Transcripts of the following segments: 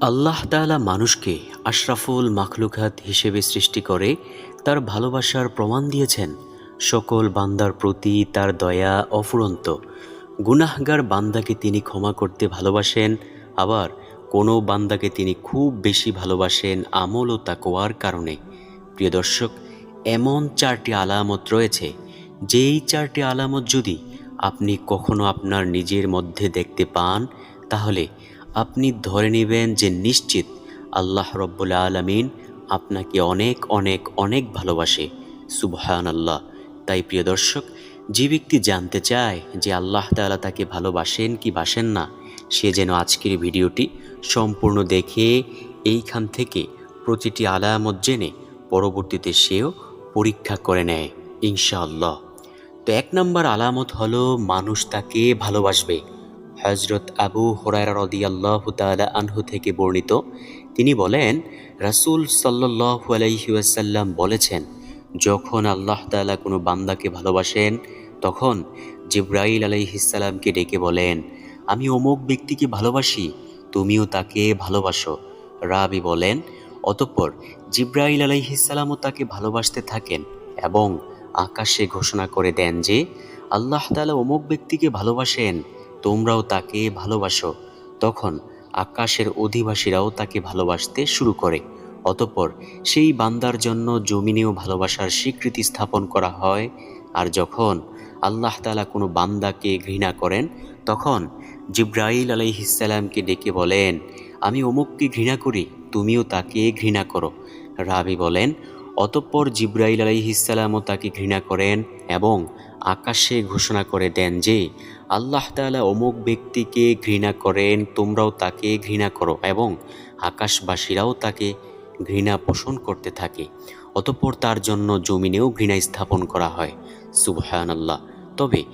আল্লাহ তাআলা মানুষকে আশরাফুল মাখলুকাত হিসেবে সৃষ্টি করে তার ভালোবাসার প্রমাণ দিয়েছেন। সকল বান্দার প্রতি তার দয়া অফুরন্ত। গুনাহগার বান্দাকে তিনি ক্ষমা করতে ভালোবাসেন, আবার কোনো বান্দাকে তিনি খুব বেশি ভালোবাসেন আমল ও তাকোয়ার কারণে। প্রিয় দর্শক, এমন চারটি আলামত রয়েছে, যেই চারটি আলামত যদি আপনি কখনো আপনার নিজের মধ্যে দেখতে পান, তাহলে আপনি ধরে নেবেন যে নিশ্চিত আল্লাহ রব্বুল আলমিন আপনাকে অনেক অনেক অনেক ভালোবাসে। সুবহান আল্লাহ তাই প্রিয় দর্শক, যে ব্যক্তি জানতে চায় যে আল্লাহ তাআলা তাকে ভালোবাসেন কি বাসেন না, সে যেন আজকের ভিডিওটি সম্পূর্ণ দেখে এইখান থেকে প্রতিটি আলামত জেনে পরবর্তীতে সেও পরীক্ষা করে নেয়, ইনশাআল্লাহ। তো এক নম্বর আলামত হলো, মানুষ তাকে ভালোবাসবে। হজরত আবু হরাইরা রদিয়াল্লাহ তালা আনহু থেকে বর্ণিত, তিনি বলেন, রাসূল সাল্লাল্লাহু আলাইহি ওয়াসাল্লাম বলেছেন, যখন আল্লাহ তাআলা কোনো বান্দাকে ভালোবাসেন, তখন জিব্রাইল আলাইহিসসালামকে ডেকে বলেন, আমি অমুক ব্যক্তিকে ভালোবাসি, তুমিও তাকে ভালোবাসো। রাবি বলেন, অতঃপর জিব্রাইল আলাইহিসসালামও তাকে ভালোবাসতে থাকেন এবং আকাশে ঘোষণা করে দেন যে, আল্লাহ তাআলা অমুক ব্যক্তিকে ভালোবাসেন তোমরাও তাকে ভালোবাসো। তখন আকাশের অধিবাসীরাও তাকে ভালোবাসতে শুরু করে। অতঃপর সেই বান্দার জন্য জমিনেও ভালোবাসার স্বীকৃতি স্থাপন করা হয়। আর যখন আল্লাহ তাআলা কোনো বান্দাকে ঘৃণা করেন, তখন জিব্রাইল আলাইহিসসালামকে ডেকে বলেন, আমি অমুককে ঘৃণা করি, তুমিও তাকে ঘৃণা করো। রাবি বলেন, অতঃপর জিব্রাইল আলাইহিসসালামও তাকে ঘৃণা করেন এবং আকাশে ঘোষণা করে দেন যে, আল্লাহ তালা অমুক ব্যক্তিকে ঘৃণা করেন, তোমরাও তাকে ঘৃণা করো এবং আকাশবাসীরাও তাকে ঘৃণা পোষণ করতে থাকে। অতঃপর তার জন্য জমিনেও ঘৃণা স্থাপন করা হয়। সুবহান আল্লাহ তবে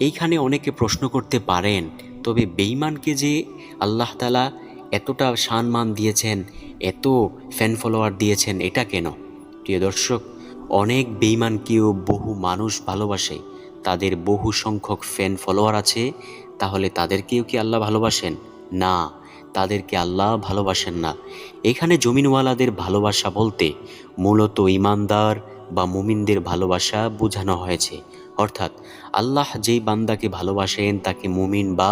এইখানে অনেকে প্রশ্ন করতে পারেন, তবে বেঈমানকে যে আল্লাহ তালা এতটা সম্মান দিয়েছেন, এত ফ্যান ফলোয়ার দিয়েছেন, এটা কেন? প্রিয় দর্শক, অনেক বেঈমানকেও বহু মানুষ ভালোবাসে। তাদের বহু সংখ্যক ফ্যান ফলোয়ার আছে, তাহলে তাদেরকেও কি আল্লাহ ভালোবাসেন? না, তাদেরকে আল্লাহ ভালোবাসেন না। এখানে জমিনওয়ালাদের ভালোবাসা বলতে মূলত ইমানদার বা মুমিনদের ভালোবাসা বোঝানো হয়েছে। অর্থাৎ আল্লাহ যেই বান্দাকে ভালোবাসেন, তাকে মুমিন বা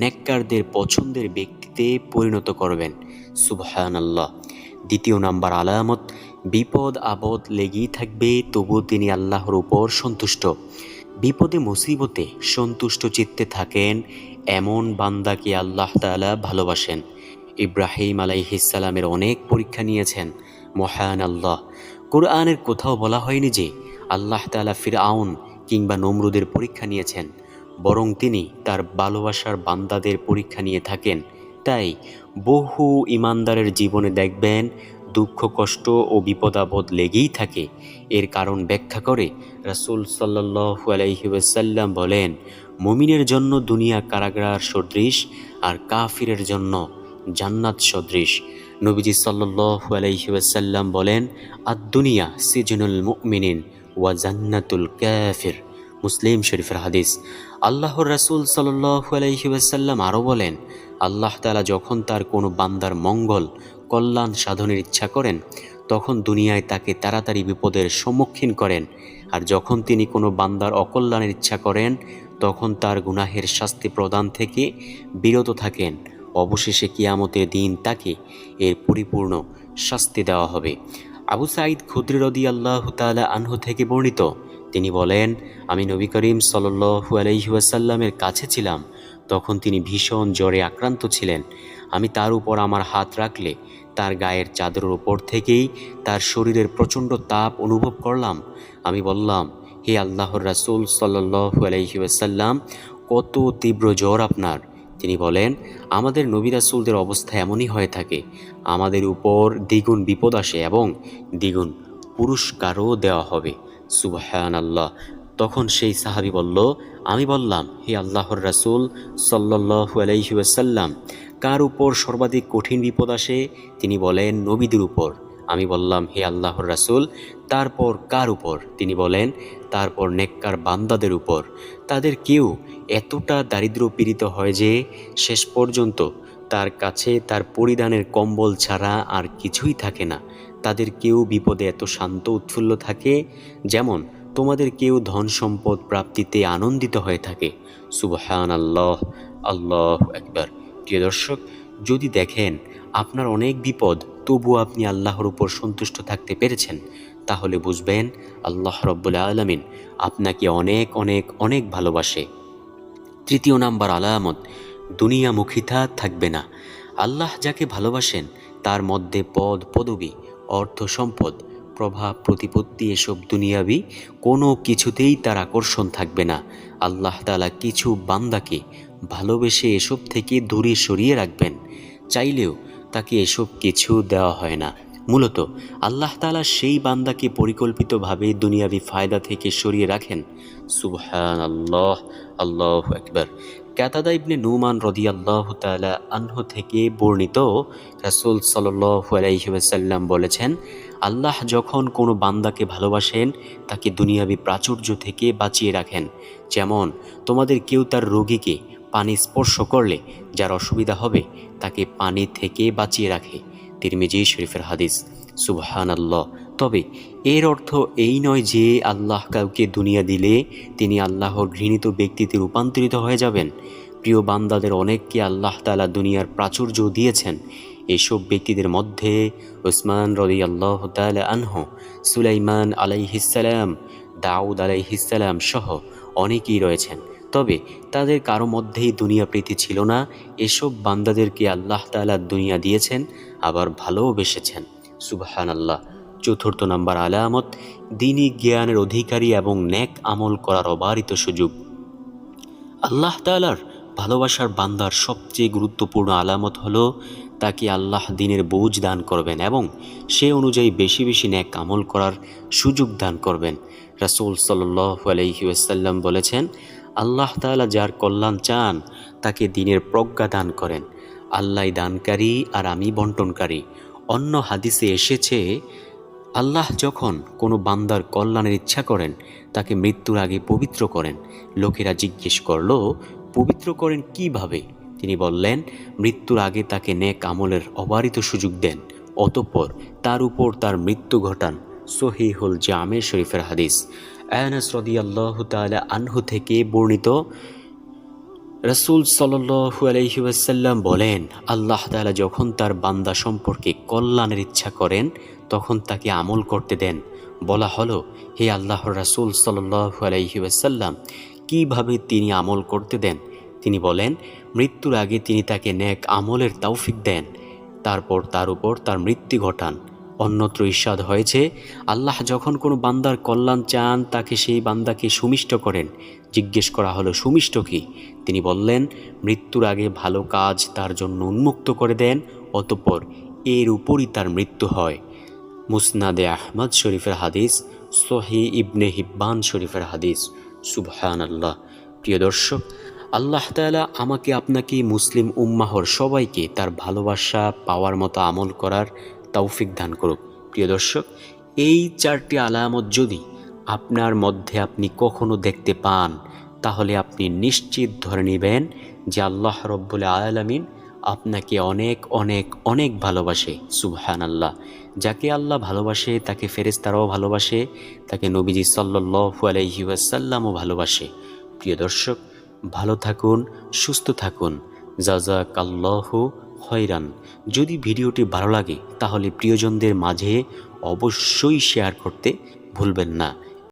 নেককারদের পছন্দের ব্যক্তিতে পরিণত করবেন। সুবহান আল্লাহ দ্বিতীয় নাম্বার, আলামত। বিপদ আপদ লেগেই থাকবে তবু তিনি আল্লাহর উপর সন্তুষ্ট। বিপদে মুসিবতে সন্তুষ্ট চিত্তে থাকেন এমন বান্দাকে আল্লাহ তাআলা ভালোবাসেন। ইব্রাহিম আলাইহিসালামের অনেক পরীক্ষা নিয়েছেন। মহান আল্লাহ। কোরআনের কোথাও বলা হয়নি যে আল্লাহ তাআলা ফিরআউন কিংবা নমরুদের পরীক্ষা নিয়েছেন, বরং তিনি তার ভালোবাসার বান্দাদের পরীক্ষা নিয়ে থাকেন। তাই বহু ইমানদারের জীবনে দেখবেন দুঃখ, কষ্ট ও বিপদাপদ লেগেই থাকে। এর কারণ ব্যাখ্যা করে রাসূল সাল্লাল্লাহু আলাইহি ওয়াসাল্লাম বলেন, মুমিনের জন্য দুনিয়া কারাগার সদৃশ আর কাফিরের জন্য জান্নাত সদৃশ। নবীজি সাল্লাল্লাহু আলাইহি ওয়াসাল্লাম বলেন আদ দুনিয়া সিজনুল মুমিনিন ওয়া জান্নাতুল কাফির। মুসলিম শরীফের হাদিস। আল্লাহর রাসূল ওয়াসাল্লাম আরও বলেন, আল্লাহ তাআলা যখন তার কোনো বান্দার মঙ্গল, কল্যাণ সাধনের ইচ্ছা করেন, তখন দুনিয়ায় তাকে তাড়াতাড়ি বিপদের সম্মুখীন করেন। আর যখন তিনি কোনো বান্দার অকল্যাণের ইচ্ছা করেন, তখন তার গুনাহের শাস্তি প্রদান থেকে বিরত থাকেন। অবশেষে কিয়ামতের দিন তাকে এর পরিপূর্ণ শাস্তি দেওয়া হবে। আবু সাঈদ খুদ্রি রদি আল্লাহ তালা আনহু থেকে বর্ণিত তিনি বলেন, আমি নবী করিম সাল্লু আলহিউসাল্লামের কাছে ছিলাম, তখন তিনি ভীষণ জ্বরে আক্রান্ত ছিলেন। আমি তার উপর আমার হাত রাখলে তার গায়ের চাদরের উপর থেকেই তার শরীরের প্রচণ্ড তাপ অনুভব করলাম। আমি বললাম, হে আল্লাহর রাসুল সাল্লু আলহিউসাল্লাম কত তীব্র জ্বর আপনার। তিনি বলেন, আমাদের নবী রাসুলদের অবস্থা এমনই হয়ে থাকে। আমাদের উপর দ্বিগুণ বিপদ আসে এবং দ্বিগুণ পুরস্কারও দেওয়া হবে। সুবহান আল্লাহ তখন সেই সাহাবি বলল, আমি বললাম, হে আল্লাহর রাসুল সাল্লাহু আলাইসাল্লাম কার উপর সর্বাধিক কঠিন বিপদ আসে? তিনি বলেন, নবীদের উপর। আমি বললাম, হে আল্লাহর রাসুল, তারপর কার উপর? তিনি বলেন, তারপর নেককার বান্দাদের উপর। তাদের কেউ এতটা দারিদ্র পীড়িত হয় যে, শেষ পর্যন্ত তার কাছে তার পরিধানের কম্বল ছাড়া আর কিছুই থাকে না। তাদের কেউ বিপদে এত শান্ত উৎফুল্ল থাকে যেমন তোমাদের কেউ ধন সম্পদ প্রাপ্তিতে আনন্দিত হয়ে থাকে। সুবহান আল্লাহ আল্লাহ একবার প্রিয় দর্শক, যদি দেখেন আপনার অনেক বিপদ তবু আপনি আল্লাহর উপর সন্তুষ্ট থাকতে পেরেছেন, তাহলে বুঝবেন আল্লাহ রব্বুল আলমিন আপনাকে অনেক অনেক অনেক ভালোবাসে। তৃতীয় নাম্বার, আলামত। দুনিয়ামুখিতা থাকবে না। আল্লাহ যাকে ভালোবাসেন, তার মধ্যে পদ, পদবী অর্থ সম্পদ, প্রভাব, প্রতিপত্তি এসব দুনিয়াবি কোনো কিছুতেই তার আকর্ষণ থাকবে না। আল্লাহ তালা কিছু বান্দাকে ভালোবেসে এসব থেকে দূরে সরিয়ে রাখবেন। চাইলেও তাকে এসব কিছু দেওয়া হয় না। মূলত আল্লাহ তালা সেই বান্দাকে পরিকল্পিতভাবে দুনিয়াবি ফায়দা থেকে সরিয়ে রাখেন। সুবহান আল্লাহ আল্লাহ একবার ক্যাতাদা ইবনে নুমান রদি আল্লাহ তালা আনহ থেকে বর্ণিত রাসুল সাল্লু আলাইসাল্লাম বলেছেন, আল্লাহ যখন কোনো বান্দাকে ভালোবাসেন, তাকে দুনিয়াবি প্রাচুর্য থেকে বাঁচিয়ে রাখেন। যেমন, তোমাদের কেউ তার রোগীকে পানি স্পর্শ করলে, যার অসুবিধা হবে, তাকে পানি থেকে বাঁচিয়ে রাখে। তিরমিজি শরীফের হাদিস সুবহান আল্লাহ তবে এর অর্থ এই নয় যে আল্লাহ কাউকে দুনিয়া দিলে তিনি আল্লাহর ঘৃণিত ব্যক্তিতে রূপান্তরিত হয়ে যাবেন। প্রিয় বান্দাদের অনেককে আল্লাহ তালা দুনিয়ার প্রাচুর্য দিয়েছেন। এসব ব্যক্তিদের মধ্যে ওসমান রদি আল্লাহ আনহ, সুলাইমান আলাইহিসালাম দাউদ আলাইহিসালাম সহ অনেকেই রয়েছেন। তবে তাদের কারও মধ্যেই দুনিয়া প্রীতি ছিল না। এসব বান্দাদেরকে আল্লাহ তালা দুনিয়া দিয়েছেন, আবার ভালোও বেসেছেন। সুবাহান আল্লাহ চতুর্থ নাম্বার আলামত দিনই জ্ঞানের অধিকারী এবং ন্যাক আমল করার অবারিত সুযোগ। আল্লাহ তালার ভালোবাসার বান্দার সবচেয়ে গুরুত্বপূর্ণ আলামত হল তাকে আল্লাহ দিনের বোঝ দান করবেন এবং সে অনুযায়ী বেশি বেশি ন্যাক আমল করার সুযোগ দান করবেন। রাসুল সাল্লাহ আলহিউসাল্লাম বলেছেন, আল্লাহ তালা যার কল্যাণ চান, তাকে দিনের প্রজ্ঞা দান করেন। আল্লাহ দানকারী আর আমি বন্টনকারী। অন্য হাদিসে এসেছে আল্লাহ যখন কোনো বান্দার কল্যাণের ইচ্ছা করেন, তাকে মৃত্যুর আগে পবিত্র করেন। লোকেরা জিজ্ঞেস করল, পবিত্র করেন কীভাবে? তিনি বললেন, মৃত্যুর আগে তাকে নেক আমলের অবারিত সুযোগ দেন, অতঃপর তার উপর তার মৃত্যু ঘটান। সহিহুল জামে শরীফের হাদিস। আয়ানাস আল্লাহ তালা আনহু থেকে বর্ণিত, রসুল সাল্লু আলহিউসাল্লাম বলেন, আল্লাহ তালা যখন তার বান্দা সম্পর্কে কল্যাণের ইচ্ছা করেন তখন তাকে আমল করতে দেন। বলা হলো, হে আল্লাহর রাসুল সাল্লু আলহিউসাল্লাম কীভাবে তিনি আমল করতে দেন? তিনি বলেন, মৃত্যুর আগে তিনি তাকে ন্যাক আমলের তৌফিক দেন, তারপর তার উপর তার মৃত্যু ঘটান। অন্যত্র ঈর্ষাদ হয়েছে, আল্লাহ যখন কোনো বান্দার কল্যাণ চান, তাকে সেই বান্দাকে সুমিষ্ট করেন। জিজ্ঞেস করা হলো, সুমিষ্ট কি? তিনি বললেন, মৃত্যুর আগে ভালো কাজ তার জন্য উন্মুক্ত করে দেন, অতপর এর উপরই তার মৃত্যু হয়। মুসনাদে আহমদ শরীফের হাদিস, সোহি ইবনে হিব্বান শরীফের হাদিস। সুবহান আল্লাহ প্রিয় দর্শক, আল্লাহ তালা আমাকে, আপনাকে, মুসলিম উম্মাহর সবাইকে তার ভালোবাসা, পাওয়ার মতো আমল করার তৌফিক দান করুক। প্রিয় দর্শক, এই চারটি আলামত যদি আপনার মধ্যে আপনি কখনো দেখতে পান, তাহলে আপনি নিশ্চিত ধরে নেবেন যে আল্লাহ রব্বুল আলমিন আপনাকে অনেক অনেক অনেক ভালোবাসে সুবহান আল্লাহ যাকে আল্লাহ ভালোবাসে, তাকে ফেরেস্তারাও ভালোবাসে, তাকে নবীজি সাল্লু আলহি ওয়াসাল্লামও ভালোবাসে। প্রিয় দর্শক, ভালো থাকুন, সুস্থ থাকুন। যা জাজাক আল্লাহ হয়রান যদি ভিডিওটি ভালো লাগে, তাহলে প্রিয়জনদের মাঝে অবশ্যই শেয়ার করতে ভুলবেন না।